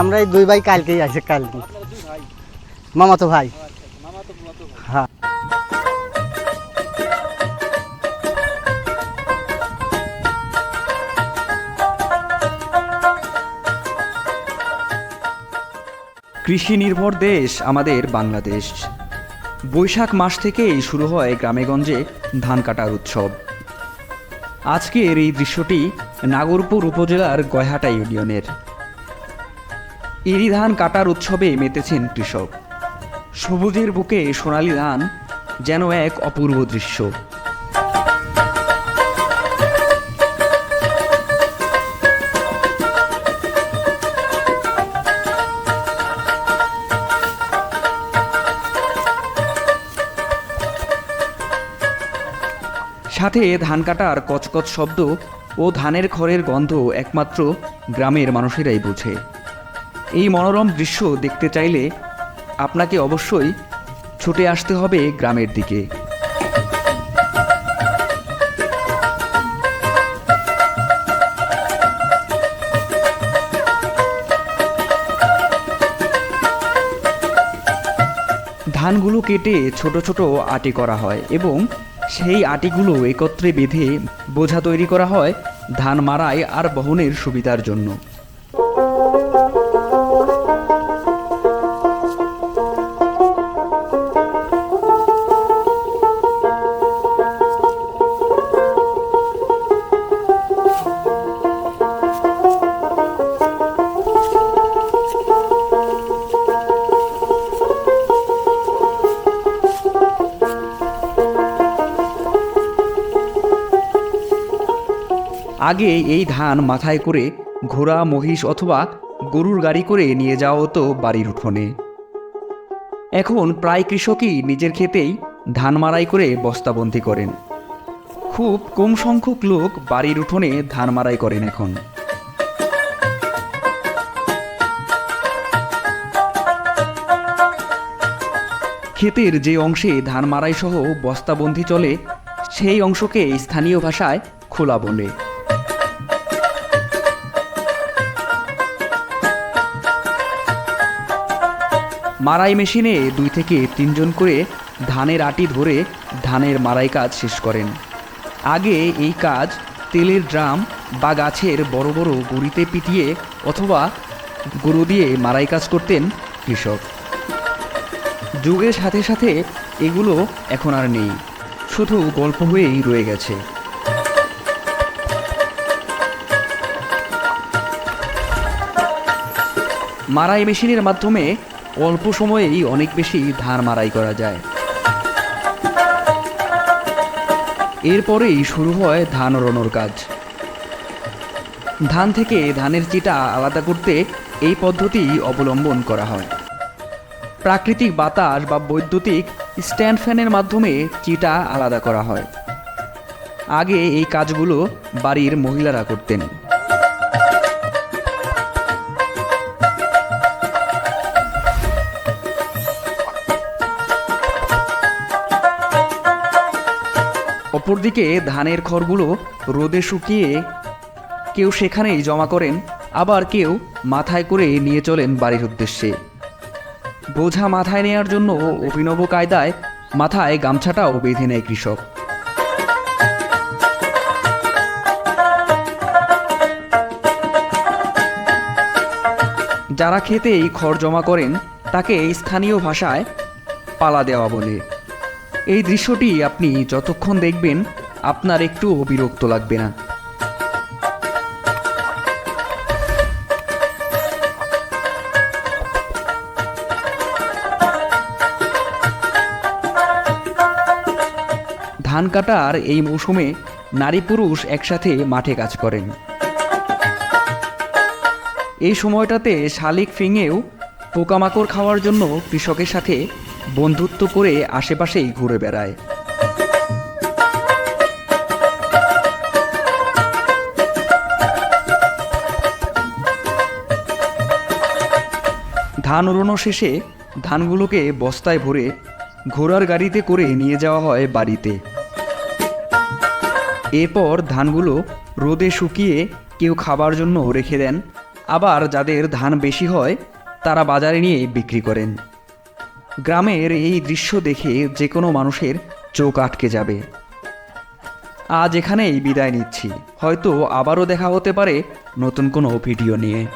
আমরা এই দুই ভাই কালকেই আসে কালকে। মামাতো ভাই। হ্যাঁ। কৃষি নির্ভর দেশ আমাদের বাংলাদেশ। বৈশাখ মাস থেকেই শুরু হয় গ্রামেগঞ্জে ধান কাটার উৎসব। আজকের এই দৃশ্যটি নাগরপুর উপজেলার গয়হাটা ইউনিয়নের। এরি ধান কাটার উৎসবে মেতেছেন কৃষক। সবুজের বুকে সোনালী ধান যেন এক অপূর্ব দৃশ্য। সাথে ধান কাটার কচকচ শব্দ ও ধানের খড়ের গন্ধ একমাত্র গ্রামের মানুষেরাই বোঝে। এই মনোরম দৃশ্য দেখতে চাইলে আপনাকে অবশ্যই ছুটে আসতে হবে গ্রামের দিকে। ধানগুলো কেটে ছোট ছোট আটি করা হয় এবং সেই আটিগুলো একত্রে বেঁধে বোঝা তৈরি করা হয় ধান মারাই আর বহনের সুবিধার জন্য। আগে এই ধান মাথায় করে ঘোড়া, মহিষ অথবা গরুর গাড়ি করে নিয়ে যাওয়া হতো বাড়ির উঠোনে। এখন প্রায় কৃষকই নিজের ক্ষেতেই ধান মারাই করে বস্তাবন্দি করেন। খুব কম সংখ্যক লোক বাড়ির উঠোনে ধান মারাই করেন এখন। ক্ষেতের যে অংশে ধান মারাই সহ বস্তাবন্দি চলে, সেই অংশকে স্থানীয় ভাষায় খোলা বলে। মারাই মেশিনে দুই থেকে তিনজন করে ধানের আটি ধরে ধানের মারাই কাজ শেষ করেন। আগে এই কাজ তেলের ড্রাম বা গাছের বড় বড় গুড়িতে পিটিয়ে অথবা গরু দিয়ে মারাই কাজ করতেন কৃষক। যুগের সাথে সাথে এগুলো এখন আর নেই, শুধু গল্প হয়েই রয়ে গেছে। মারাই মেশিনের মাধ্যমে অল্প সময়েই অনেক বেশি ধান মারাই করা যায়। এরপরেই শুরু হয় ধান রোনোর কাজ। ধান থেকে ধানের চিটা আলাদা করতে এই পদ্ধতি অবলম্বন করা হয়। প্রাকৃতিক বাতাস বা বৈদ্যুতিক স্ট্যান্ড ফ্যানের মাধ্যমে চিটা আলাদা করা হয়। আগে এই কাজগুলো বাড়ির মহিলারা করতেন। অপরদিকে ধানের খড়গুলো রোদে শুকিয়ে কেউ সেখানেই জমা করেন, আবার কেউ মাথায় করে নিয়ে চলেন বাড়ির উদ্দেশ্যে। বোঝা মাথায় নেয়ার জন্য অভিনব কায়দায় মাথায় গামছাটাও বেঁধে নেয় কৃষক। যারা খেতেই খড় জমা করেন, তাকে স্থানীয় ভাষায় পালা দেওয়া বলে। এই দৃশ্যটি আপনি যতক্ষণ দেখবেন, আপনার একটু বিরক্ত লাগবে না। ধান কাটার এই মৌসুমে নারী পুরুষ একসাথে মাঠে কাজ করেন। এই সময়টাতে শালিক ফিঙেও পোকামাকড় খাওয়ার জন্য কৃষকের সাথে বন্ধুত্ব করে আশেপাশেই ঘুরে বেড়ায়। ধান উড়ানো শেষে ধানগুলোকে বস্তায় ভরে ঘোড়ার গাড়িতে করে নিয়ে যাওয়া হয় বাড়িতে। এরপর ধানগুলো রোদে শুকিয়ে কেউ খাবার জন্য রেখে দেন। আবার যাদের ধান বেশি হয়, তারা বাজারে নিয়ে বিক্রি করেন। গ্রামের এই দৃশ্য দেখে যে কোনো মানুষের চোখ আটকে যাবে। আজ এখানেই বিদায় নিচ্ছি। হয়তো আবারও দেখা হতে পারে নতুন কোনো ভিডিও নিয়ে।